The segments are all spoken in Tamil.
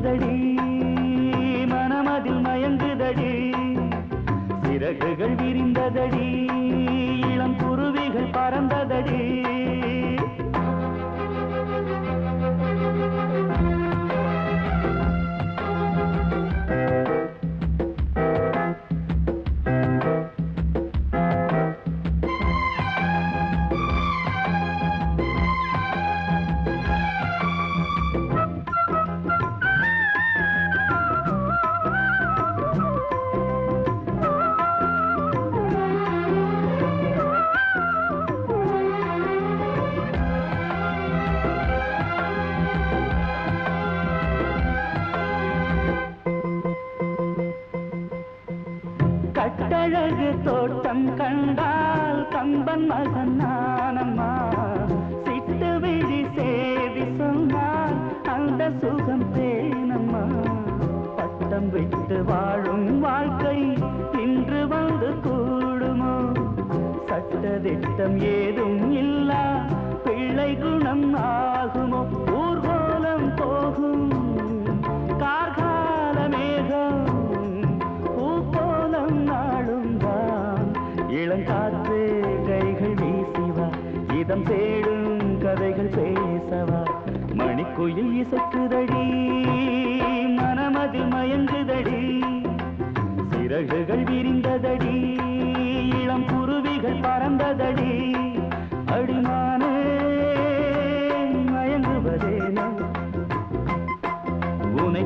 மயங்குதடி மனமதில் மயங்குதடி சிறகுகள் விரிந்ததடி இளம் குருவிகள் பறந்ததடி.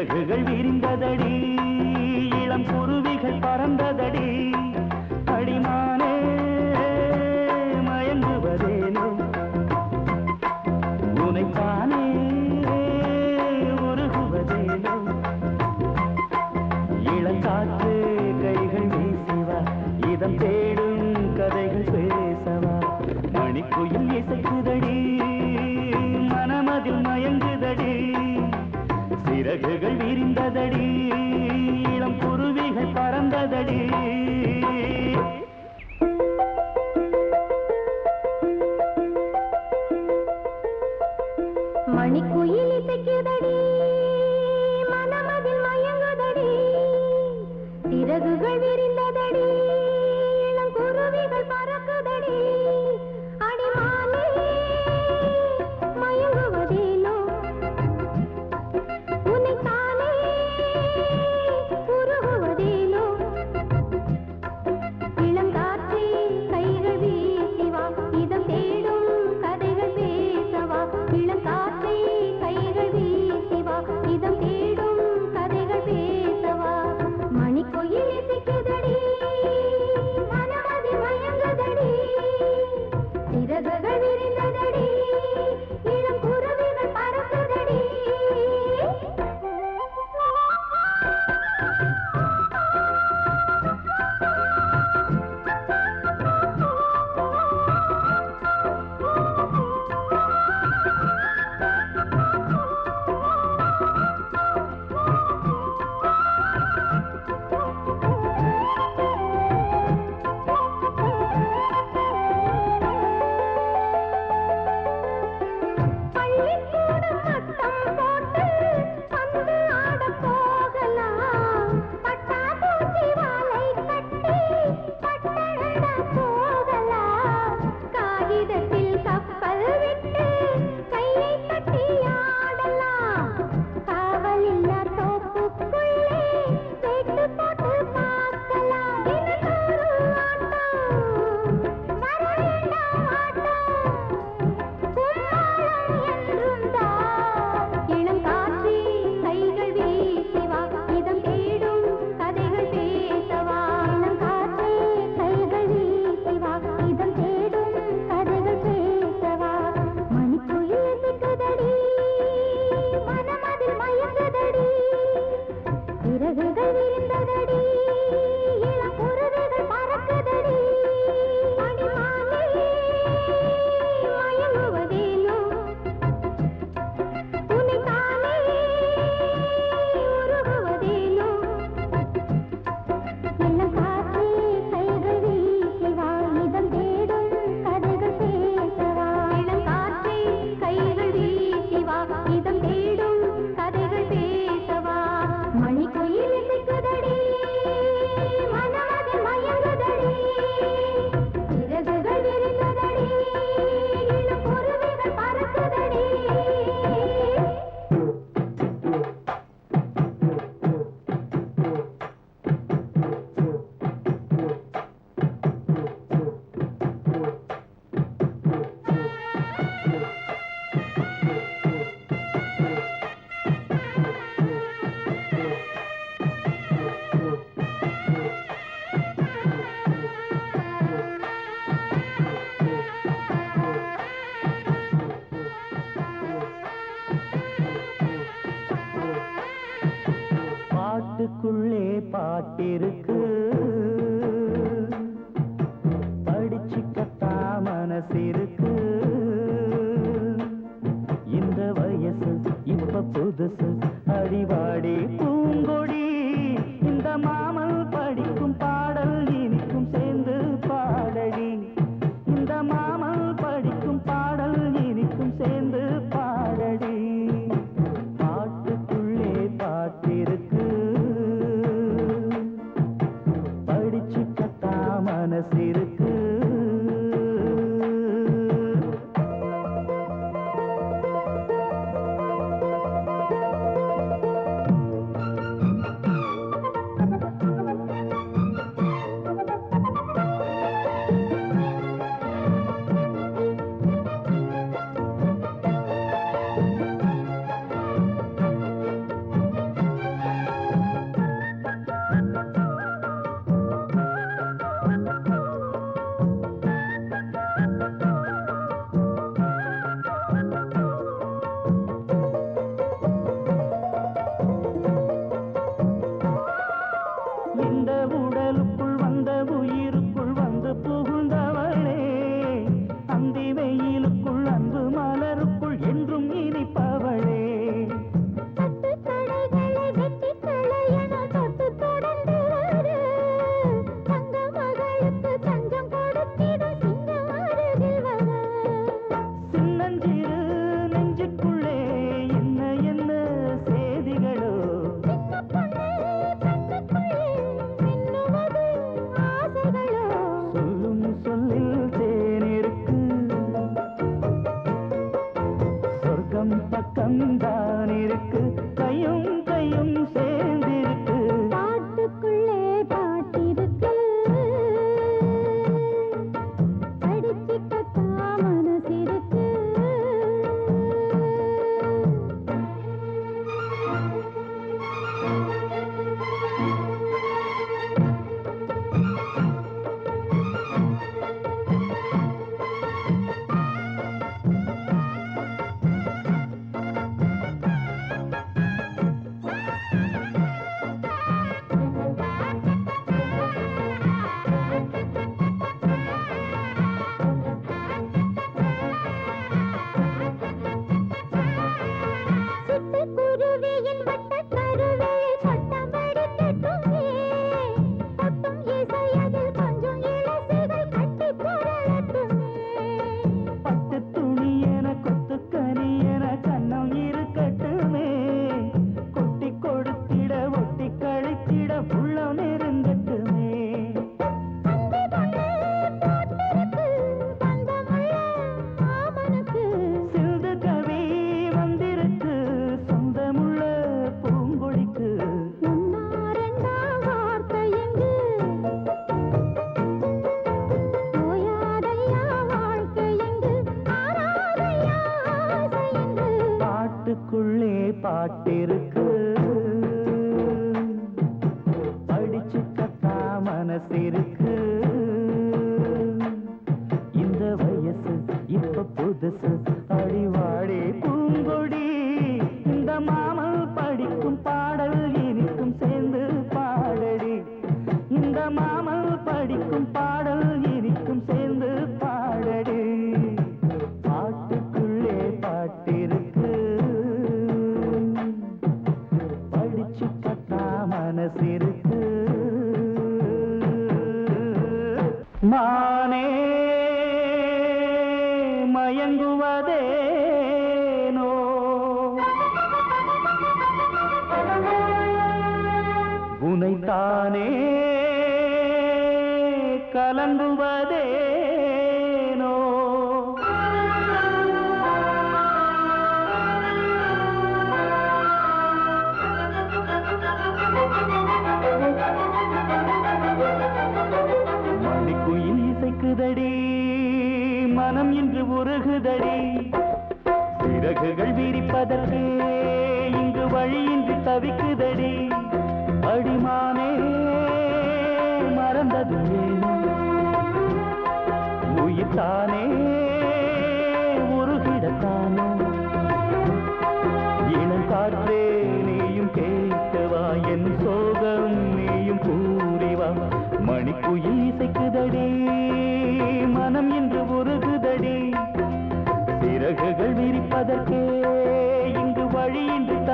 இறகுகள் விரிந்ததடி இளம் குருவிகள் பறந்த அழகுகள் பேரு ज़िंदा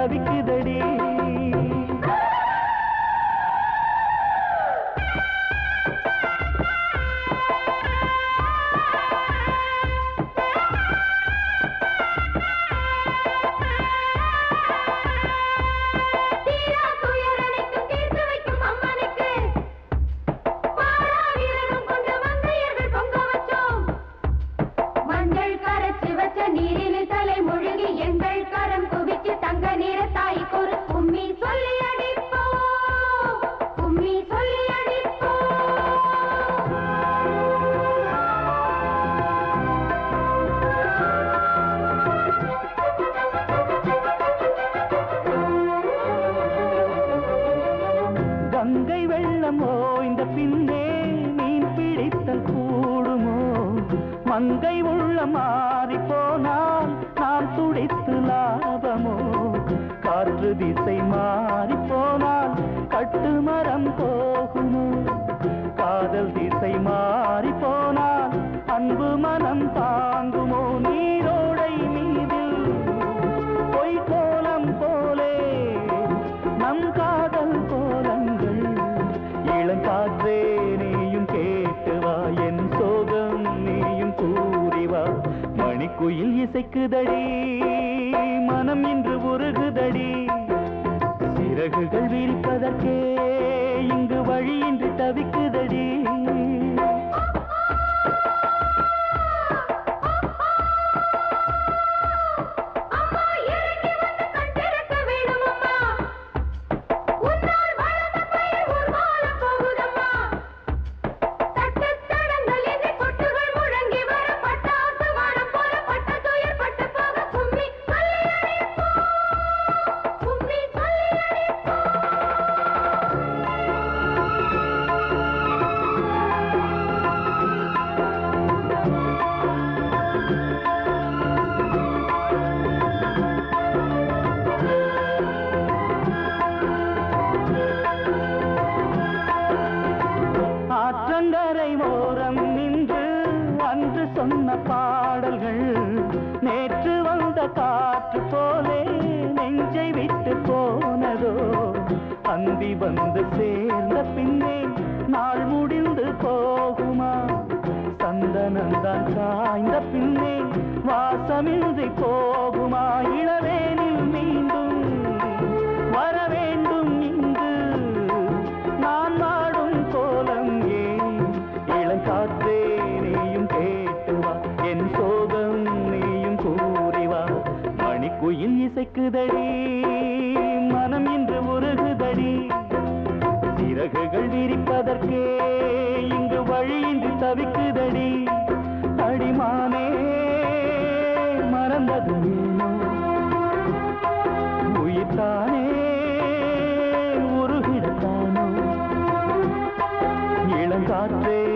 தவிக்குது. வெள்ளம்? ஓய்ந்த பின்னே மீன் பிடித்தல் கூடுமோ? மங்கை உள்ள மாறி போனால் நாம் துடித்து லாபமோ? காற்று திசை மாறி போனால் கட்டு மரம் போகுமோ? காதல் திசை மாறி போனால் அன்பு மனம் தாங்கும் குயில் இசைக்குதடி மனம் இன்று உருகுதடி. சிறகுகள் விரிப்பதற்கே இங்கு வழியின்றி தவிக்குதடி. உருகுதடி மனம் இன்று உருகுதடி. சிறகுகள் விரிப்பதற்கே இங்கு வழியின்றி தவிக்குதடி. அடிமானே மறந்தது நீனோ உயிர்த்தானே உருகிடத்தானோ. இளங்காற்றே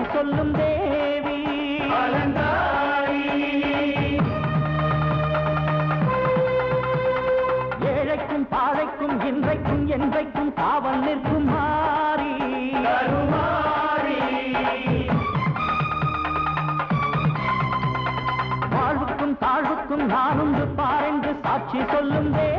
சாட்சி சொல்லும் தேவி. ஏழைக்கும் பாழைக்கும் இன்றைக்கும் என்றைக்கும் காவல் நிற்கும் மாறி. வாழ்வுக்கும் தாழ்வுக்கும் நான் உண்டு பாரென்று சாட்சி சொல்லும் தேவி